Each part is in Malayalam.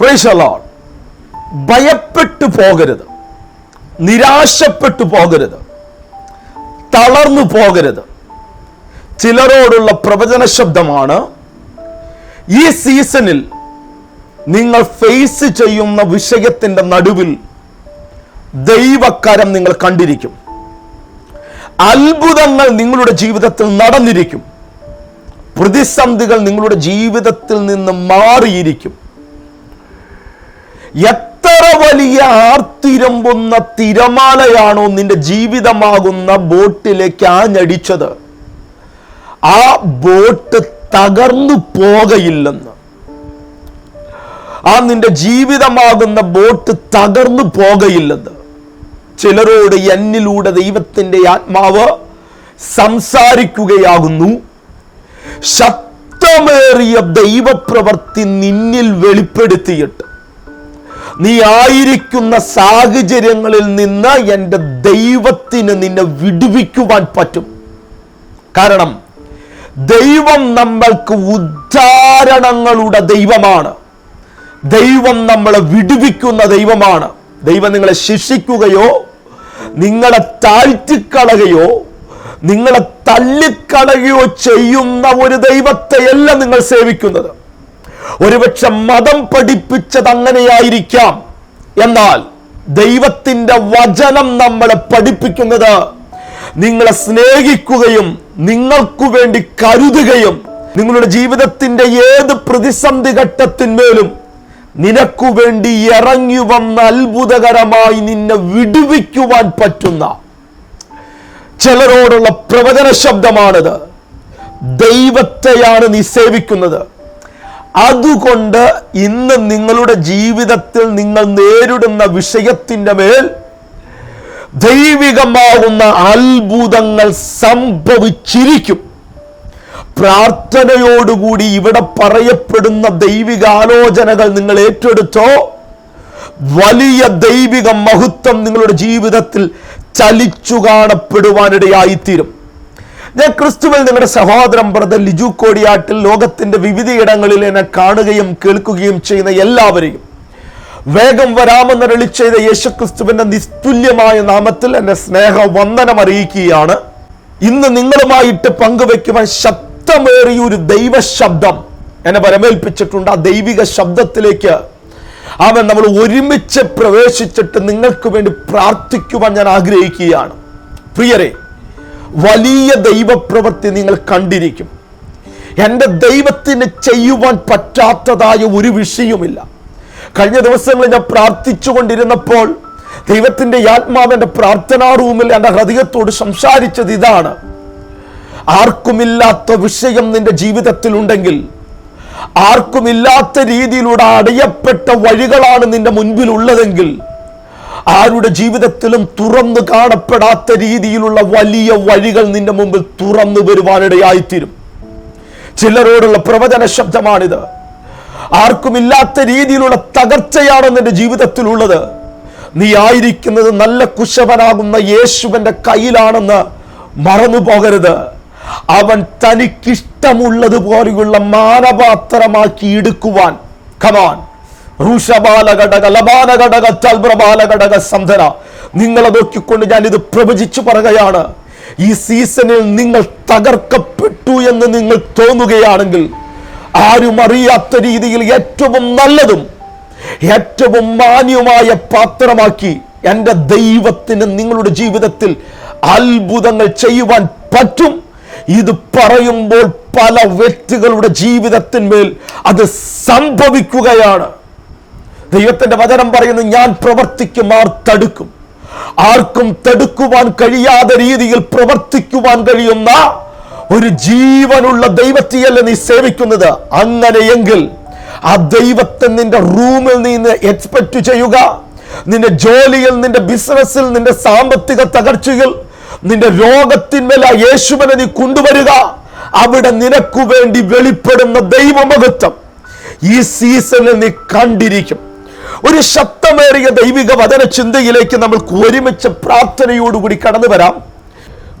പ്രൈസലോൺ ഭയപ്പെട്ടു പോകരുത്. നിരാശപ്പെട്ടു പോകരുത്. തളർന്നു പോകരുത്. ചിലരോടുള്ള പ്രവചന ശബ്ദമാണ് ഈ സീസണിൽ നിങ്ങൾ ഫേസ് ചെയ്യുന്ന വിഷയത്തിന്റെ നടുവിൽ ദൈവക്കരം നിങ്ങൾ കണ്ടിരിക്കും. അത്ഭുതങ്ങൾ നിങ്ങളുടെ ജീവിതത്തിൽ നടന്നിരിക്കും. പ്രതിസന്ധികൾ നിങ്ങളുടെ ജീവിതത്തിൽ നിന്ന് മാറിയിരിക്കും. എത്ര വലിയ ആർത്തിരമ്പുന്ന തിരമാലയാണോ നിന്റെ ജീവിതമാകുന്ന ബോട്ടിലേക്ക് ആഞ്ഞടിച്ചത് ആ ബോട്ട് തകർന്നു പോകയില്ലെന്ന്. ആ നിന്റെ ജീവിതമാകുന്ന ബോട്ട് തകർന്നു പോകയില്ലെന്ന്. ചിലരോട് എന്നിലൂടെ ദൈവത്തിന്റെ ആത്മാവ് സംസാരിക്കുകയാകുന്നു. ശക്തമേറിയ ദൈവപ്രവർത്തി നിന്നിൽ വെളിപ്പെടുത്തിയിട്ട് നീ ആയിരിക്കുന്ന സാഹചര്യങ്ങളിൽ നിന്ന് എന്റെ ദൈവത്തിന് നിന്നെ വിടുവിക്കുവാൻ പറ്റും. കാരണം ദൈവം നമ്മൾക്ക് ഉദ്ധാരണങ്ങളുടെ ദൈവമാണ്. ദൈവം നമ്മളെ വിടുവിക്കുന്ന ദൈവമാണ്. ദൈവം നിങ്ങളെ ശിക്ഷിക്കുകയോ നിങ്ങളെ താഴ്ത്തിക്കളകയോ നിങ്ങളെ തള്ളിക്കളയുകയോ ചെയ്യുന്ന ഒരു ദൈവത്തെയല്ല നിങ്ങൾ സേവിക്കുന്നത്. ഒരുപക്ഷെ മതം പഠിപ്പിച്ചത് അങ്ങനെയായിരിക്കാം എന്നാൽ ദൈവത്തിന്റെ വചനം നമ്മളെ പഠിപ്പിക്കുന്നത് നിങ്ങളെ സ്നേഹിക്കുകയും നിങ്ങൾക്കു വേണ്ടി കരുതുകയും നിങ്ങളുടെ ജീവിതത്തിന്റെ ഏത് പ്രതിസന്ധി ഘട്ടത്തിന്മേലും നിനക്കു വേണ്ടി ഇറങ്ങി വന്ന അത്ഭുതകരമായി നിന്നെ വിടുവിക്കുവാൻ പറ്റുന്ന ചിലരോടുള്ള പ്രവചന ശബ്ദമാണിത്. ദൈവത്തെയാണ് നീ സേവിക്കുന്നത്. അതുകൊണ്ട് ഇന്ന് നിങ്ങളുടെ ജീവിതത്തിൽ നിങ്ങൾ നേരിടുന്ന വിഷയത്തിന്റെ മേൽ ദൈവികമാകുന്ന അത്ഭുതങ്ങൾ സംഭവിച്ചിരിക്കും. പ്രാർത്ഥനയോടുകൂടി ഇവിടെ പറയപ്പെടുന്ന ദൈവികാലോചനകൾ നിങ്ങൾ ഏറ്റെടുത്തോ വലിയ ദൈവിക മഹത്വം നിങ്ങളുടെ ജീവിതത്തിൽ ചലിച്ചു കാണപ്പെടുവാനിടയായിത്തീരും. ഞാൻ ക്രിസ്തുവിൽ നിങ്ങളുടെ സഹോദരൻ ബ്രദർ ലിജു കോടിയാട്ടിൽ ലോകത്തിന്റെ വിവിധയിടങ്ങളിൽ എന്നെ കാണുകയും കേൾക്കുകയും ചെയ്യുന്ന എല്ലാവരെയും. വേഗം വരാമെന്ന് ചെയ്ത യേശുക്രിസ്തുവിന്റെ നിസ്തുല്യമായ നാമത്തിൽ എന്റെ സ്നേഹ വന്ദനം അറിയിക്കുകയാണ്. ഇന്ന് നിങ്ങളുമായിട്ട് പങ്കുവെക്കുവാൻ ശക്തമേറിയ ഒരു ദൈവശബ്ദം എന്നെ വരമേൽപ്പിച്ചിട്ടുണ്ട്. ആ ദൈവിക ശബ്ദത്തിലേക്ക് അവൻ നമ്മൾ ഒരുമിച്ച് പ്രവേശിച്ചിട്ട് നിങ്ങൾക്ക് വേണ്ടി പ്രാർത്ഥിക്കുവാൻ ഞാൻ ആഗ്രഹിക്കുകയാണ്. പ്രിയരെ വലിയ ദൈവപ്രവൃത്തി നിങ്ങൾ കണ്ടിരിക്കും. എന്റെ ദൈവത്തിന് ചെയ്യുവാൻ പറ്റാത്തതായ ഒരു വിഷയവുമില്ല. കഴിഞ്ഞ ദിവസങ്ങളിൽ ഞാൻ പ്രാർത്ഥിച്ചു കൊണ്ടിരുന്നപ്പോൾ ദൈവത്തിന്റെ ആത്മാവ് എന്റെ പ്രാർത്ഥനാ റൂമിൽ എന്റെ ഹൃദയത്തോട് സംസാരിച്ചത് ഇതാണ്. ആർക്കുമില്ലാത്ത വിഷയം നിന്റെ ജീവിതത്തിൽ ഉണ്ടെങ്കിൽ ആർക്കുമില്ലാത്ത രീതിയിലൂടെ അടയപ്പെട്ട വഴികളാണ് നിന്റെ മുൻപിൽ ഉള്ളതെങ്കിൽ ആരുടെ ജീവിതത്തിലും തുറന്നു കാണപ്പെടാത്ത രീതിയിലുള്ള വലിയ വഴികൾ നിന്റെ മുമ്പിൽ തുറന്നു വരുവാനിടയായിത്തീരും. ചിലരോടുള്ള പ്രവചന ശബ്ദമാണിത്. ആർക്കും ഇല്ലാത്ത രീതിയിലുള്ള തകർച്ചയാണ് നിന്റെ ജീവിതത്തിലുള്ളത്. നീ ആയിരിക്കുന്നത് നല്ല കുശവനാകുന്ന യേശുവിന്റെ കയ്യിലാണെന്ന് മറന്നു പോകരുത് അവൻ തനിക്കിഷ്ടമുള്ളതുപോലെയുള്ള മാനപാത്രമാക്കി എടുക്കുവാൻ. കമാൻ സന്ധന നിങ്ങളെ നോക്കിക്കൊണ്ട് ഞാൻ ഇത് പ്രവചിച്ചു പറയുകയാണ്. ഈ സീസണിൽ നിങ്ങൾ തകർക്കപ്പെട്ടു എന്ന് നിങ്ങൾ തോന്നുകയാണെങ്കിൽ ആരും അറിയാത്ത രീതിയിൽ ഏറ്റവും നല്ലതും ഏറ്റവും മാന്യമായ പാത്രമാക്കി എന്റെ ദൈവത്തിന് നിങ്ങളുടെ ജീവിതത്തിൽ അത്ഭുതങ്ങൾ ചെയ്യുവാൻ പറ്റും. ഇത് പറയുമ്പോൾ പല വ്യക്തികളുടെ ജീവിതത്തിന്മേൽ അത് സംഭവിക്കുകയാണ്. ദൈവത്തിന്റെ വചനം പറയുന്നു ഞാൻ പ്രവർത്തിക്കും ആർ തടുക്കും. ആർക്കും തടുക്കുവാൻ കഴിയാത്ത രീതിയിൽ പ്രവർത്തിക്കുവാൻ കഴിയുന്ന ഒരു ജീവനുള്ള ദൈവത്തെയല്ല നീ സേവിക്കുന്നത്? അങ്ങനെയെങ്കിൽ ആ ദൈവത്തെ നിന്റെ റൂമിൽ നിന്ന് എക്സ്പെക്ട് ചെയ്യുക. നിന്റെ ജോലിയിൽ നിന്റെ ബിസിനസ്സിൽ നിന്റെ സാമ്പത്തിക തകർച്ചയിൽ നിന്റെ രോഗത്തിന്മേൽ ആ യേശുവിനെ നീ കൊണ്ടുവരിക. അവിടെ നിനക്കു വേണ്ടി വെളിപ്പെടുന്ന ദൈവമഹത്വം ഈ സീസണിൽ നീ കണ്ടിരിക്കും. ഒരു ശക്തമേറിയ ദൈവിക വചന ചിന്തയിലേക്ക് നമ്മൾ ഒരുമിച്ച് പ്രാർത്ഥനയോടുകൂടി കടന്നു വരാം.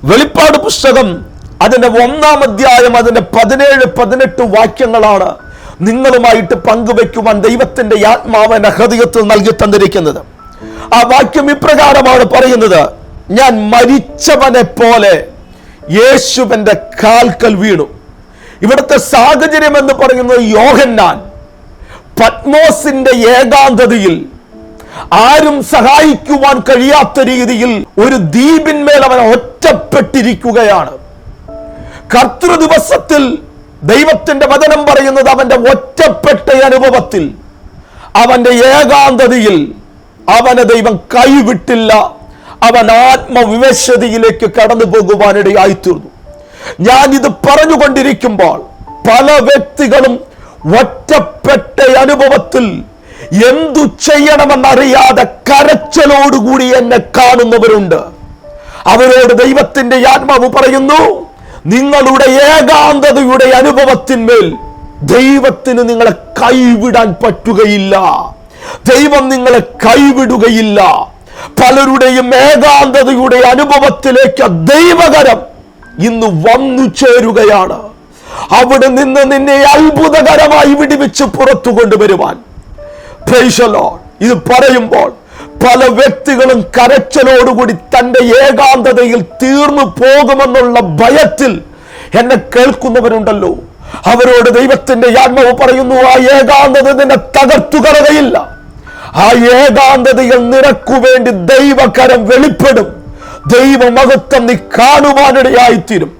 വെളിപ്പാട് പുസ്തകം അതിന്റെ ഒന്നാം അധ്യായം അതിന്റെ പതിനേഴ് പതിനെട്ട് വാക്യങ്ങളാണ് നിങ്ങളുമായിട്ട് പങ്കുവെക്കുവാൻ ദൈവത്തിന്റെ ആത്മാവന്റെ ഹൃദയത്തിൽ നൽകി തന്നിരിക്കുന്നത്. ആ വാക്യം ഇപ്രകാരമാണ് പറയുന്നത്. ഞാൻ മരിച്ചവനെ പോലെ യേശുവിന്റെ കാൽക്കൽ വീണു. ഇവിടുത്തെ സാഹചര്യം എന്ന് പറയുന്നത് യോഹന്നാൻ. പത്മോസിന്റെ ഏകാന്തതയിൽ ആരും സഹായിക്കുവാൻ കഴിയാത്ത രീതിയിൽ ഒരു ദ്വീപിന്മേൽ അവൻ ഒറ്റപ്പെട്ടിരിക്കുകയാണ്. കർത്തൃ ദിവസത്തിൽ ദൈവത്തിന്റെ വചനം പറയുന്നത് അവന്റെ ഒറ്റപ്പെട്ട അനുഭവത്തിൽ അവന്റെ ഏകാന്തതയിൽ അവനെ ദൈവം കൈവിട്ടില്ല അവൻ ആത്മവിവശതയിലേക്ക് കടന്നു പോകുവാനിടയായിത്തീർന്നു ഞാൻ ഇത് പറഞ്ഞുകൊണ്ടിരിക്കുമ്പോൾ പല വ്യക്തികളും ഒറ്റപ്പെട്ട അനുഭവത്തിൽ എന്തു ചെയ്യണമെന്നറിയാതെ കരച്ചലോടുകൂടി എന്നെ കാണുന്നവരുണ്ട്. അവരോട് ദൈവത്തിന്റെ ആത്മാവ് പറയുന്നു നിങ്ങളുടെ ഏകാന്തതയുടെ അനുഭവത്തിന്മേൽ ദൈവത്തിന് നിങ്ങളെ കൈവിടാൻ പറ്റുകയില്ല. ദൈവം നിങ്ങളെ കൈവിടുകയില്ല. പലരുടെയും ഏകാന്തതയുടെ അനുഭവത്തിലേക്ക് ദൈവകരം ഇന്ന് വന്നു ചേരുകയാണ്. അവിടെ നിന്ന് നിന്നെ അത്ഭുതകരമായി വിടിവിച്ച് പുറത്തു കൊണ്ടുവരുവാൻ. ഇത് പറയുമ്പോൾ പല വ്യക്തികളും കരച്ചലോടുകൂടി തന്റെ ഏകാന്തതയിൽ തീർന്നു പോകുമെന്നുള്ള ഭയത്തിൽ എന്നെ കേൾക്കുന്നവരുണ്ടല്ലോ. അവരോട് ദൈവത്തിന്റെ ആത്മാവ് പറയുന്നു ആ ഏകാന്തത നിന്നെ തകർത്തു കളകയില്ല ആ ഏകാന്തതയിൽ നിനക്കു വേണ്ടി ദൈവകരം വെളിപ്പെടും. ദൈവമഹത്വം നീ കാണുവാനിടയായിത്തീരും.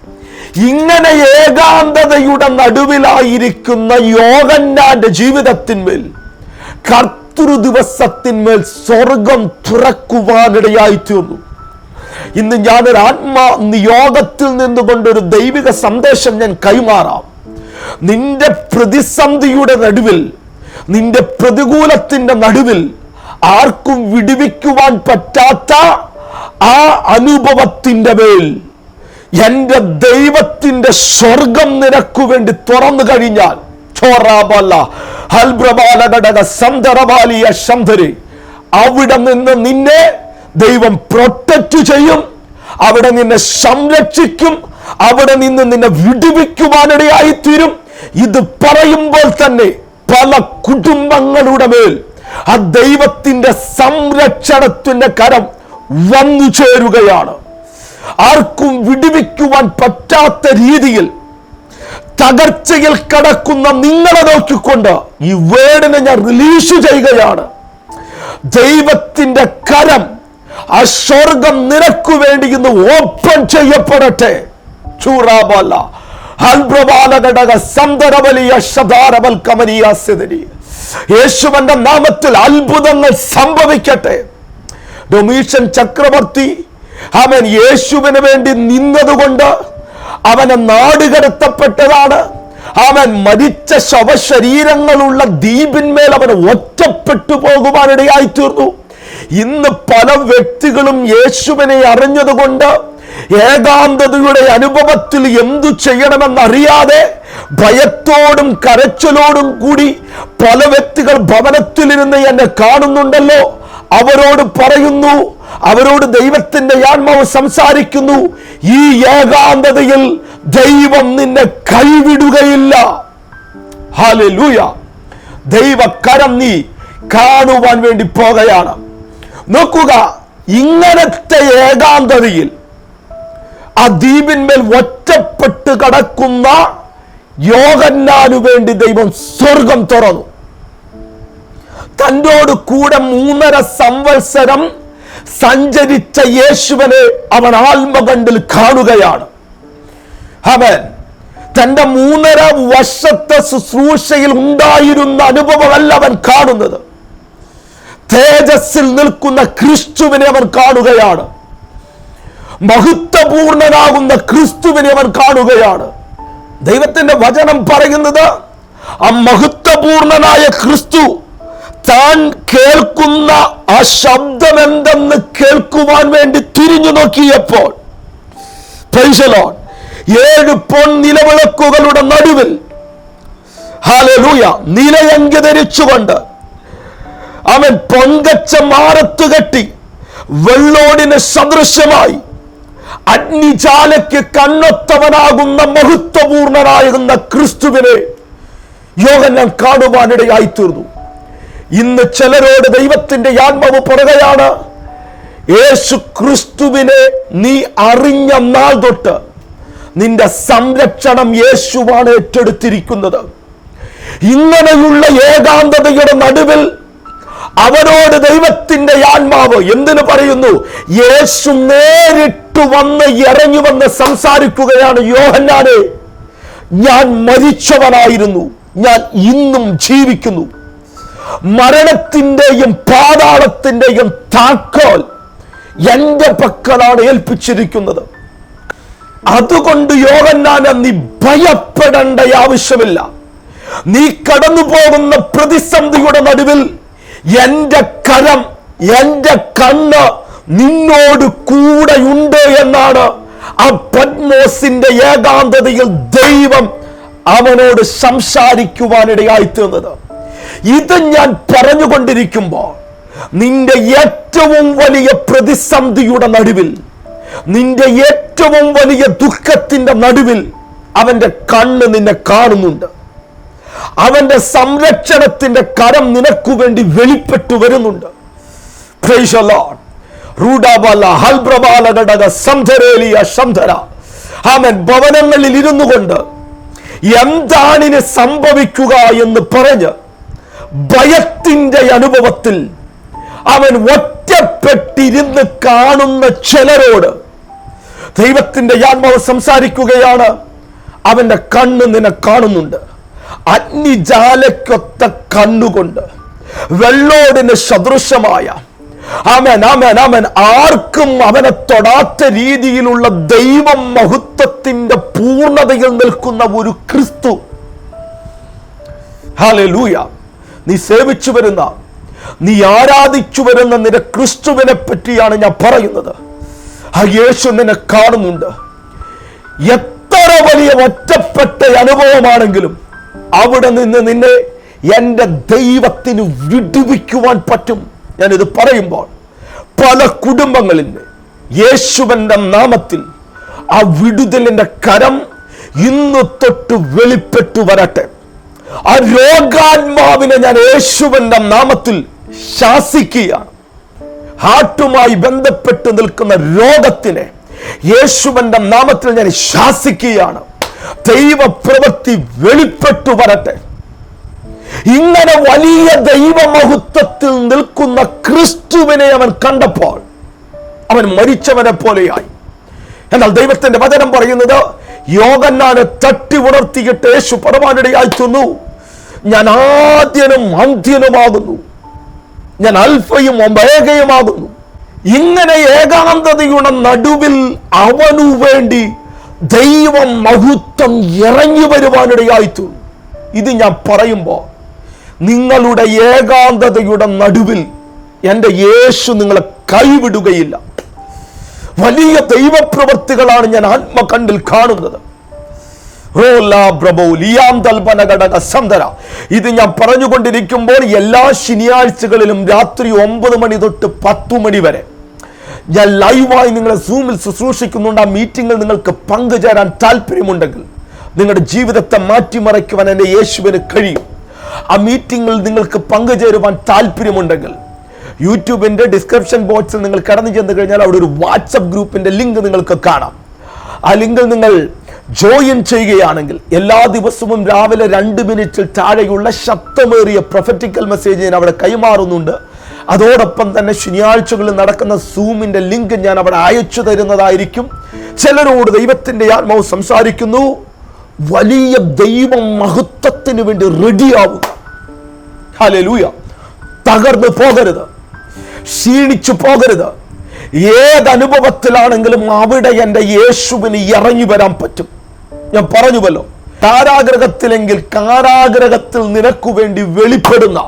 ഇങ്ങനെ ഏകാന്തതയുടെ നടുവിലായിരിക്കുന്ന യോഗന്നാന്റെ ജീവിതത്തിന്മേൽ കർത്തൃ ദിവസത്തിന്മേൽ സ്വർഗം തുറക്കുവാനിടയായി തീർന്നു ഇന്ന് ഞാനൊരു ആത്മാ നിയോഗത്തിൽ നിന്നുകൊണ്ടൊരു ദൈവിക സന്ദേശം ഞാൻ കൈമാറാം. നിന്റെ പ്രതിസന്ധിയുടെ നടുവിൽ നിന്റെ പ്രതികൂലത്തിന്റെ നടുവിൽ ആർക്കും വിടുവിക്കുവാൻ പറ്റാത്ത ആ അനുഭവത്തിന്റെ മേൽ എന്റെ ദൈവത്തിന്റെ സ്വർഗം നിനക്കു വേണ്ടി തുറന്നു കഴിഞ്ഞാൽ. ചോറാബല്ല. അവിടെ നിന്ന് നിന്നെ ദൈവം പ്രൊട്ടക്റ്റ് ചെയ്യും. അവിടെ നിന്നെ സംരക്ഷിക്കും. അവിടെ നിന്ന് നിന്നെ വിടുവിക്കുവാനിടയായി തീരും ഇത് പറയുമ്പോൾ തന്നെ പല കുടുംബങ്ങളുടെ മേൽ ആ ദൈവത്തിന്റെ സംരക്ഷണത്തിന്റെ കരം വന്നു ചേരുകയാണ്. ആർക്കും വിടുവിക്കുവാൻ പറ്റാത്ത രീതിയിൽ തകർച്ചയിൽ കടക്കുന്ന നിങ്ങളെ നോക്കിക്കൊണ്ട് ഈ വേർഡിനെ ഞാൻ റിലീസ് ചെയ്യുകയാണ്. ദൈവത്തിന്റെ കരം ആ സ്വർഗം നിനക്കു വേണ്ടി ഇന്ന് ഓപ്പൺ ചെയ്യപ്പെടട്ടെ. ചൂറാബല അൽബ്രവാലഘടക സന്തരബലിയ ശതാരവൽ കമനീയ സിദരി. യേശുവന്റെ നാമത്തിൽ അത്ഭുതങ്ങൾ സംഭവിക്കട്ടെ. ഡൊമീഷൻ ചക്രവർത്തി അവൻ യേശുവിന് വേണ്ടി നിന്നതുകൊണ്ട് അവന് നാടുകടത്തപ്പെട്ടതാണ്. അവൻ മരിച്ച ശവശരീരങ്ങളുള്ള ദ്വീപിന്മേൽ അവൻ ഒറ്റപ്പെട്ടു പോകുവാനിടയായി തീർന്നു ഇന്ന് പല വ്യക്തികളും യേശുവിനെ അറിഞ്ഞതുകൊണ്ട് ഏകാന്തതയുടെ അനുഭവത്തിൽ എന്തു ചെയ്യണമെന്നറിയാതെ ഭയത്തോടും കരച്ചിലോടും കൂടി പല വ്യക്തികൾ ഭവനത്തിലിരുന്ന് എന്നെ കാണുന്നുണ്ടല്ലോ. അവരോട് പറയുന്നു. അവരോട് ദൈവത്തിന്റെ ആത്മാവ് സംസാരിക്കുന്നു. ഈ ഏകാന്തതയിൽ ദൈവം നിന്നെ കൈവിടുകയില്ല. ഹാലൂയ ദൈവക്കരം നീ കാണുവാൻ വേണ്ടി പോകുകയാണ്. നോക്കുക ഇങ്ങനത്തെ ഏകാന്തതയിൽ ആ ദ്വീപിന്മേൽ ഒറ്റപ്പെട്ട് കടക്കുന്ന യോഗന്നാനു വേണ്ടി ദൈവം സ്വർഗം തുറന്നു. തന്നോട് കൂടെ മൂന്നര സംവത്സരം സഞ്ചരിച്ച യേശുവിനെ അവൻ ആത്മകണ്ടിൽ കാണുകയാണ്. അവൻ തന്റെ മൂന്നര വർഷത്തെ ശുശ്രൂഷയിൽ ഉണ്ടായിരുന്ന അനുഭവമല്ല അവൻ കാണുന്നത്. തേജസ്സിൽ നിൽക്കുന്ന ക്രിസ്തുവിനെ അവൻ കാണുകയാണ്. മഹത്വപൂർണനാകുന്ന ക്രിസ്തുവിനെ അവൻ കാണുകയാണ്. ദൈവത്തിന്റെ വചനം പറയുന്നത് ആ മഹത്വപൂർണനായ ക്രിസ്തു താൻ കേൾക്കുന്ന ആ ശബ്ദം എന്തെന്ന് കേൾക്കുവാൻ വേണ്ടി തിരിഞ്ഞു നോക്കിയപ്പോൾ പൈസലോൺ. ഏഴ് പൊൻ നിലവിളക്കുകളുടെ നടുവിൽ ഹാലൂയ നിലയങ്കി ധരിച്ചുകൊണ്ട് അവൻ പൊങ്കച്ച മാറത്ത് കെട്ടി വെള്ളോടിന് സദൃശ്യമായി അഗ്നിജാലയ്ക്ക് കണ്ണൊത്തവനാകുന്ന മഹത്വപൂർണനായിരുന്ന ക്രിസ്തുവിനെ യോഗം കാണുവാനിടയായി തീർന്നു ഇന്ന് ചിലരോട് ദൈവത്തിന്റെ ആത്മാവ് പറയുകയാണ് യേശു ക്രിസ്തുവിനെ നീ അറിഞ്ഞ നാൾ തൊട്ട് നിന്റെ സംരക്ഷണം യേശുവാണ് ഏറ്റെടുത്തിരിക്കുന്നത്. ഇങ്ങനെയുള്ള ഏകാന്തതയുടെ നടുവിൽ അവരോട് ദൈവത്തിന്റെ ആത്മാവ് എന്തിനു പറയുന്നു? യേശു നേരിട്ട് വന്ന് ഇറങ്ങി വന്ന് സംസാരിക്കുകയാണ് യോഹന്നാനെ. ഞാൻ മരിച്ചവനായിരുന്നു. ഞാൻ ഇന്നും ജീവിക്കുന്നു. മരണത്തിന്റെയും പാതാളത്തിന്റെയും താക്കോൽ എന്റെ പക്കലാണ് ഏൽപ്പിച്ചിരിക്കുന്നത്. അതുകൊണ്ട് യോഗന്നാന നീ ഭയപ്പെടേണ്ട ആവശ്യമില്ല. നീ കടന്നു പോകുന്ന പ്രതിസന്ധിയുടെ നടുവിൽ എന്റെ കരം എന്റെ കണ്ണ് നിന്നോട് കൂടെയുണ്ട് എന്നാണ് ആ പത്മോസിന്റെ ഏകാന്തതയിൽ ദൈവം അവനോട് സംസാരിക്കുവാനിടയായി തീർന്നത്. ഇത് ഞാൻ പറഞ്ഞുകൊണ്ടിരിക്കുമ്പോൾ നിന്റെ ഏറ്റവും വലിയ പ്രതിസന്ധിയുടെ നടുവിൽ നിന്റെ ഏറ്റവും വലിയ ദുഃഖത്തിന്റെ നടുവിൽ അവന്റെ കണ്ണ് നിന്നെ കാണുന്നുണ്ട്. അവന്റെ സംരക്ഷണത്തിന്റെ കരം നിനക്കു വേണ്ടി വെളിപ്പെട്ടു വരുന്നുണ്ട്. ഭവനങ്ങളിൽ ഇരുന്നു കൊണ്ട് എന്താണിന് സംഭവിക്കുക എന്ന് പറഞ്ഞ് ഭയത്തിന്റെ അനുഭവത്തിൽ അവൻ ഒറ്റപ്പെട്ടിരുന്ന് കാണുന്ന ചിലരോട് ദൈവത്തിന്റെ ആത്മാവ് സംസാരിക്കുകയാണ്. അവന്റെ കണ്ണ് നിന്നെ കാണുന്നുണ്ട്. അഗ്നിജാലയ്ക്കൊത്ത കണ്ണുകൊണ്ട് വെള്ളോടിന് സദൃശമായ അവൻ അവൻ അവൻ ആർക്കും അവനെ തൊടാത്ത രീതിയിലുള്ള ദൈവം മഹത്വത്തിന്റെ പൂർണതയിൽ നിൽക്കുന്ന ഒരു ക്രിസ്തു. ഹല്ലേലൂയ. നീ സേവിച്ചു വരുന്ന നീ ആരാധിച്ചു വരുന്ന നിന്റെ ക്രിസ്തുവിനെ പറ്റിയാണ് ഞാൻ പറയുന്നത്. ആ യേശു നിന്നെ കാണുന്നുണ്ട്. എത്ര വലിയ ഒറ്റപ്പെട്ട അനുഭവമാണെങ്കിലും അവിടെ നിന്ന് നിന്നെ എന്റെ ദൈവത്തിന് വിടുവിക്കുവാൻ പറ്റും. ഞാനിത് പറയുമ്പോൾ പല കുടുംബങ്ങളിൽ യേശുവന്റെ നാമത്തിൽ ആ വിടുതലിന്റെ കരം ഇന്ന് തൊട്ട് വെളിപ്പെട്ടു വരട്ടെ. ആ രോഗാത്മാവിനെ ഞാൻ യേശുവിന്റെ നാമത്തിൽ ശാസിക്കുകയാണ്. ഹാർട്ടുമായി ബന്ധപ്പെട്ട് നിൽക്കുന്ന രോഗത്തിനെ യേശുവിന്റെ നാമത്തിൽ ഞാൻ ശാസിക്കുകയാണ്. ദൈവപ്രവൃത്തി വെളിപ്പെട്ടു വരട്ടെ. ഇങ്ങനെ വലിയ ദൈവമഹത്വത്തിൽ നിൽക്കുന്ന ക്രിസ്തുവിനെ അവൻ കണ്ടപ്പോൾ അവൻ മരിച്ചവനെ പോലെയായി. എന്നാൽ ദൈവത്തിന്റെ വചനം പറയുന്നത് യോഗന്നാനെ തട്ടി ഉണർത്തിയിട്ട് യേശു പരമാനിടയായി തീർന്നു ഞാൻ ആദ്യനും അന്ത്യനുമാകുന്നു. ഞാൻ അൽഫയും ഒമ്പേകയുമാകുന്നു ഇങ്ങനെ ഏകാന്തതയുടെ നടുവിൽ അവനു വേണ്ടി ദൈവം മഹത്വം ഇറങ്ങി വരുവാനിടയായി തീർന്നു ഇത് ഞാൻ പറയുമ്പോൾ നിങ്ങളുടെ ഏകാന്തതയുടെ നടുവിൽ എന്റെ യേശു നിങ്ങളെ കൈവിടുകയില്ല. വലിയ ദൈവപ്രവൃത്തികളാണ് ഞാൻ ആത്മകണ്ണിൽ കാണുന്നത്. ഇത് ഞാൻ പറഞ്ഞുകൊണ്ടിരിക്കുമ്പോൾ എല്ലാ ശനിയാഴ്ചകളിലും രാത്രി ഒമ്പത് മണി തൊട്ട് പത്തു മണി വരെ. ഞാൻ ലൈവായി നിങ്ങളെ സൂമിൽ ശുശ്രൂഷിക്കുന്നുണ്ട്. ആ മീറ്റിംഗിൽ നിങ്ങൾക്ക് പങ്കുചേരാൻ താല്പര്യമുണ്ടെങ്കിൽ നിങ്ങളുടെ ജീവിതത്തെ മാറ്റിമറിക്കുവാൻ എന്റെ യേശുവിന് കഴിയും. ആ മീറ്റിംഗിൽ നിങ്ങൾക്ക് പങ്കുചേരുവാൻ താല്പര്യമുണ്ടെങ്കിൽ യൂട്യൂബിന്റെ ഡിസ്ക്രിപ്ഷൻ ബോക്സിൽ നിങ്ങൾ കടന്നു ചെന്ന് കഴിഞ്ഞാൽ അവിടെ ഒരു വാട്സപ്പ് ഗ്രൂപ്പിന്റെ ലിങ്ക് നിങ്ങൾക്ക് കാണാം. ആ ലിങ്കിൽ നിങ്ങൾ ജോയിൻ ചെയ്യുകയാണെങ്കിൽ എല്ലാ ദിവസവും രാവിലെ രണ്ട് മിനിറ്റിൽ താഴെയുള്ള ശബ്ദമേറിയ പ്രൊഫറ്റിക്കൽ മെസ്സേജ് ഞാൻ അവിടെ കൈമാറുന്നുണ്ട്. അതോടൊപ്പം തന്നെ ശനിയാഴ്ചകളിൽ നടക്കുന്ന സൂമിന്റെ ലിങ്ക് ഞാൻ അവിടെ അയച്ചു തരുന്നതായിരിക്കും. ചിലരോട് ദൈവത്തിന്റെ ആത്മാവ് സംസാരിക്കുന്നു. വലിയ ദൈവ മഹത്വത്തിന് വേണ്ടി റെഡിയാവുക ഹലൂയ തകർന്നു പോകരുത്. ക്ഷീണിച്ചു പോകരുത്. ഏതനുഭവത്തിലാണെങ്കിലും അവിടെ എന്റെ യേശുവിന് ഇറങ്ങി വരാൻ പറ്റും. ഞാൻ പറഞ്ഞുവല്ലോ കാരാഗ്രഹത്തിലെങ്കിൽ കാരാഗ്രഹത്തിൽ നിനക്കു വേണ്ടി വെളിപ്പെടുന്ന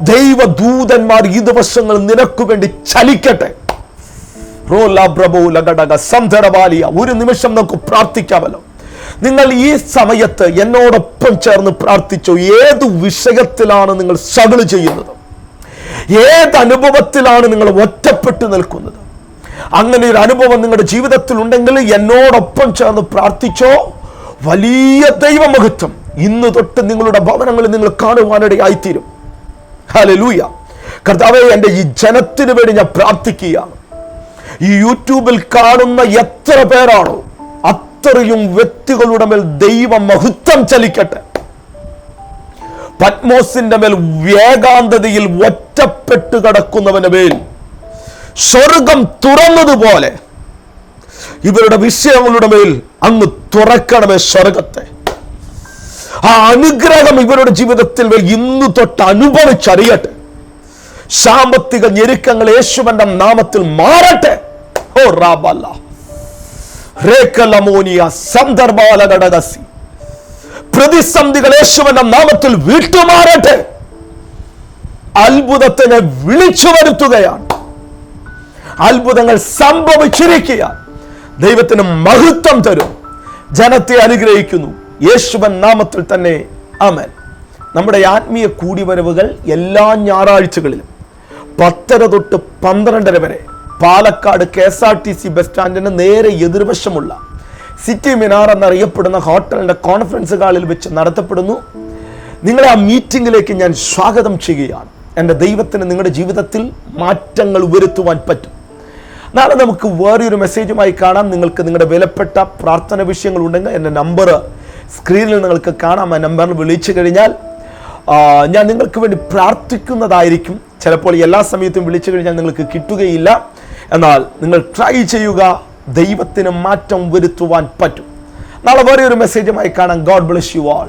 ദൈവദൂതന്മാർ ഈ ദിവസങ്ങൾ നിനക്കു വേണ്ടി ചലിക്കട്ടെ. ഒരു നിമിഷം നമുക്ക് പ്രാർത്ഥിക്കാമല്ലോ. നിങ്ങൾ ഈ സമയത്ത് എന്നോടൊപ്പം ചേർന്ന് പ്രാർത്ഥിച്ചു ഏത് വിഷയത്തിലാണ് നിങ്ങൾ സ്ട്രഗിൾ ചെയ്യുന്നത്? ഏത് അനുഭവത്തിലാണ് നിങ്ങൾ ഒറ്റപ്പെട്ട് നിൽക്കുന്നത്? അങ്ങനെ ഒരു അനുഭവം നിങ്ങളുടെ ജീവിതത്തിൽ ഉണ്ടെങ്കിൽ എന്നോടൊപ്പം ചേർന്ന് പ്രാർത്ഥിച്ചോ? വലിയ ദൈവമഹത്വം ഇന്ന് തൊട്ട് നിങ്ങളുടെ ഭവനങ്ങളിൽ നിങ്ങൾ കാണുവാനിടയായിത്തീരും. ഹല്ലേലൂയ. കർത്താവെ എന്റെ ഈ ജനത്തിന് വേണ്ടി ഞാൻ പ്രാർത്ഥിക്കുകയാണ്. ഈ യൂട്യൂബിൽ കാണുന്ന എത്ര പേരാണോ അത്രയും വ്യക്തികളുടെ മേൽ ദൈവമഹത്വം ചലിക്കട്ടെ. പത്മോസിന്റെ മേൽ വേഗാന്തതയിൽ ഒറ്റപ്പെട്ട് കിടക്കുന്നവന്റെ മേൽ സ്വർഗം തുറന്നതുപോലെ ഇവരുടെ വിഷയങ്ങളുടെ മേൽ അങ്ങ് തുറക്കണമേ സ്വർഗത്തെ. ആ അനുഗ്രഹം ഇവരുടെ ജീവിതത്തിൽ ഇന്നു തൊട്ട് അനുഭവിച്ചറിയട്ടെ. സാമ്പത്തിക ഞെരുക്കങ്ങൾ യേശുവന്റെ നാമത്തിൽ മാറട്ടെ. ഓ റാബല്ല റേക്കലമോനിയ സന്ദർഭാലഘടകസി പ്രതിസന്ധികൾ യേശുവിന്റെ നാമത്തിൽ വീട്ടുമാറട്ടെ. അത്ഭുതത്തിനെ വിളിച്ചു വരുത്തുകയാണ്. അത്ഭുതങ്ങൾ സംഭവിച്ചിരിക്കുക ദൈവത്തിന് മഹത്വം തരും. ജനത്തെ അനുഗ്രഹിക്കുന്നു. യേശുവൻ നാമത്തിൽ തന്നെ അമൻ നമ്മുടെ ആത്മീയ കൂടിവരവുകൾ എല്ലാ ഞായറാഴ്ചകളിലും പത്തര തൊട്ട് പന്ത്രണ്ടര വരെ Palakkad K S R T C bus സ്റ്റാൻഡിന് നേരെ എതിർവശമുള്ള സിറ്റി മിനാർ എന്നറിയപ്പെടുന്ന ഹോട്ടലിന്റെ കോൺഫറൻസ് ഹാളിൽ വെച്ച് നടത്തപ്പെടുന്നു. നിങ്ങളെ ആ മീറ്റിംഗിലേക്ക് ഞാൻ സ്വാഗതം ചെയ്യുകയാണ്. എന്റെ ദൈവത്തിന് നിങ്ങളുടെ ജീവിതത്തിൽ മാറ്റങ്ങൾ വരുത്തുവാൻ പറ്റും. നാളെ നമുക്ക് വേറൊരു മെസ്സേജുമായി കാണാം. നിങ്ങൾക്ക് നിങ്ങളുടെ വിലപ്പെട്ട പ്രാർത്ഥന വിഷയങ്ങൾ ഉണ്ടെങ്കിൽ എന്റെ നമ്പർ സ്ക്രീനിൽ നിങ്ങൾക്ക് കാണാം. ആ നമ്പറിൽ വിളിച്ചു കഴിഞ്ഞാൽ ഞാൻ നിങ്ങൾക്ക് വേണ്ടി പ്രാർത്ഥിക്കുന്നതായിരിക്കും. ചിലപ്പോൾ എല്ലാ സമയത്തും വിളിച്ചു കഴിഞ്ഞാൽ നിങ്ങൾക്ക് കിട്ടുകയില്ല. എന്നാൽ നിങ്ങൾ ട്രൈ ചെയ്യുക. ദൈവത്തിന് മാറ്റം വരുത്തുവാൻ പറ്റും. നാളെ വേറെ ഒരു മെസ്സേജുമായി കാണാം. God bless you all